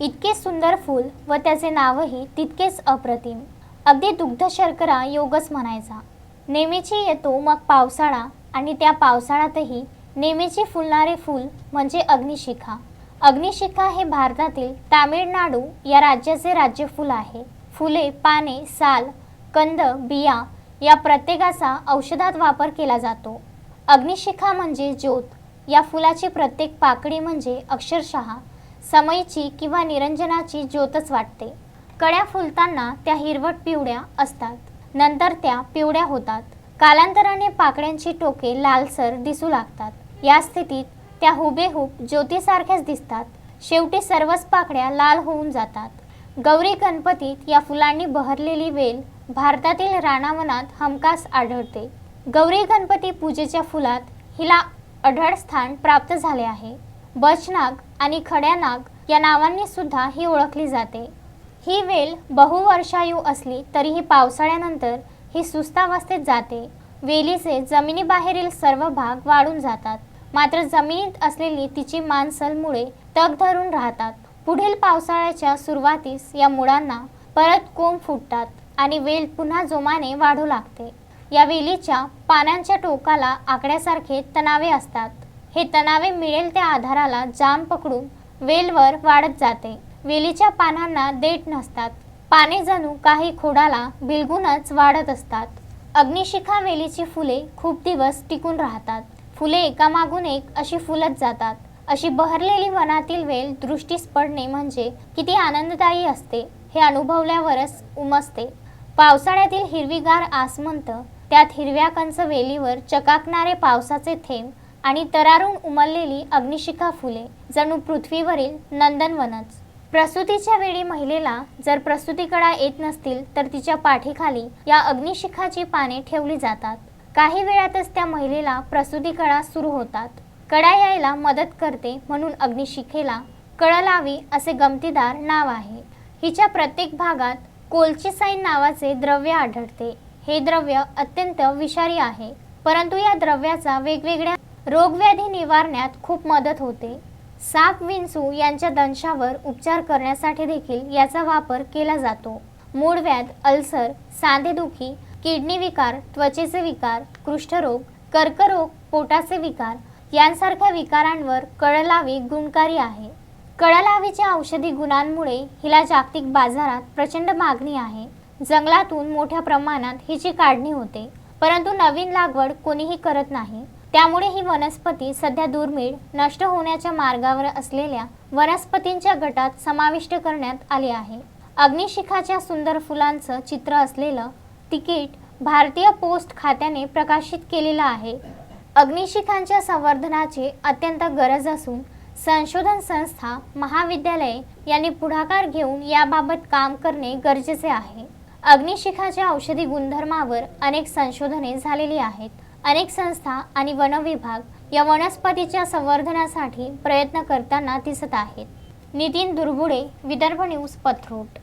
इतके सुंदर फूल व त्याचे नावही तितकेच अप्रतिम. अगदी दुग्ध शर्करा योगच म्हणायचा. नेहमीची येतो मग पावसाळा आणि त्या पावसाळ्यातही नेहमीचे फुलणारे फूल म्हणजे अग्निशिखा. अग्निशिखा हे भारतातील तामिळनाडू या राज्याचे राज्य फूल आहे. फुले पाने साल कंद बिया या प्रत्येकाचा औषधात वापर केला जातो. अग्निशिखा म्हणजे ज्योत. या फुलाची प्रत्येक पाकळी म्हणजे अक्षरशः समईची किंवा निरंजनाची ज्योतच वाटते. कळ्या फुलताना त्या हिरवट पिवळ्या असतात. नंतर त्या पिवळ्या होतात. कालांतराने पाकळ्यांची टोके लालसर दिसू लागतात. या स्थितीत त्या हुबेहूब ज्योतीसारख्याच दिसतात. शेवटी सर्वच पाकळ्या लाल होऊन जातात. गौरी गणपतीत या फुलांनी बहरलेली वेल भारतातील रानावनात हमखास आढळते. गौरी गणपती पूजेच्या फुलात हिला अढळ स्थान प्राप्त झाले आहे. बचनाग आणि खड्यानाग या नावांनी सुद्धा ही ओळखली जाते. ही वेल बहुवर्षायू असली तरीही पावसाळ्यानंतर ही सुस्तावस्थेत जाते. वेलीचे जमिनीबाहेरील सर्व भाग वाढून जातात. मात्र जमिनीत असलेली तिची मांसलमुळे तग धरून राहतात. पुढील पावसाळ्याच्या सुरुवातीस या मुळांना परत कोंब फुटतात आणि वेल पुन्हा जोमाने वाढू लागते. या वेलीच्या पानांच्या टोकाला आकड्यासारखे तणावे असतात. हे तणावे मिळेल त्या आधाराला जाम पकडून वेलवर वाढत जाते. वेलीच्या पानांना देठ नसतात. पाने जणू काही खोडाला बिलगूनच वाढत असतात. अग्निशिखा वेलीची फुले खूप दिवस टिकून राहतात. फुले एकामागून एक अशी फुलत जातात. अशी बहरलेली वनातील वेल दृष्टीस पडणे म्हणजे किती आनंददायी असते हे अनुभवल्यावरच उमसते पावसाळ्यातील हिरवीगार आसमंत त्यात हिरव्या कंच वेलीवर चकाकणारे पावसाचे थेंब आणि तरारून उमललेली अग्निशिखा फुले जणू पृथ्वीवरील नंदनवनच. प्रसूतीच्या वेळी महिलेला जर प्रसूतीकडा येत नसतील तर तिच्या पाठीखाली या अग्निशिखाची पाने ठेवली जातात. काही वेळातच त्या महिलेला प्रसूती कळा सुरू होतात. कडा यायला मदत करते म्हणून अग्निशिखेला कळलावी असे गमतीदार नाव आहे. हिच्या प्रत्येक भागात कोलचिसाईन नावाचे द्रव्य आढळते. हे द्रव्य अत्यंत विषारी आहे. परंतु या द्रव्याचा वेगवेगळ्या रोगव्याधी निवारण्यात खूप मदत होते. साप विंचू यांच्या दंशावर उपचार करण्यासाठी देखील याचा वापर केला जातो. मूळव्याध अल्सर सांधेदुखी किडनी विकार त्वचेचे विकार कुष्ठरोग कर्करोग पोटाचे विकार यांसारख्या विकारांवर कळलावी गुणकारी आहे. कळलावीच्या औषधी गुणांमुळे हिला जागतिक बाजारात प्रचंड मागणी आहे. जंगलातून मोठ्या प्रमाणात हिची काढणी होते. परंतु नवीन लागवड कोणीही करत नाही. त्यामुळे ही वनस्पती सध्या दुर्मिळ नष्ट होण्याच्या मार्गावर असलेल्या वनस्पतींच्या गटात समाविष्ट करण्यात आले आहे. अग्निशिखाच्या सुंदर फुलांचं चित्र असलेलं तिकीट भारतीय पोस्ट खात्याने प्रकाशित केलेलं आहे. अग्निशिखांच्या संवर्धनाची अत्यंत गरज असून संशोधन संस्था महाविद्यालये यांनी पुढाकार घेऊन याबाबत काम करणे गरजेचे आहे. अग्निशिखाच्या औषधी गुणधर्मावर अनेक संशोधने झालेली आहेत. अनेक संस्था आणि वन विभाग या वनस्पतीच्या संवर्धनासाठी प्रयत्न करताना दिसत आहेत. नितीन दुर्बुडे विदर्भ न्यूज पथरूट.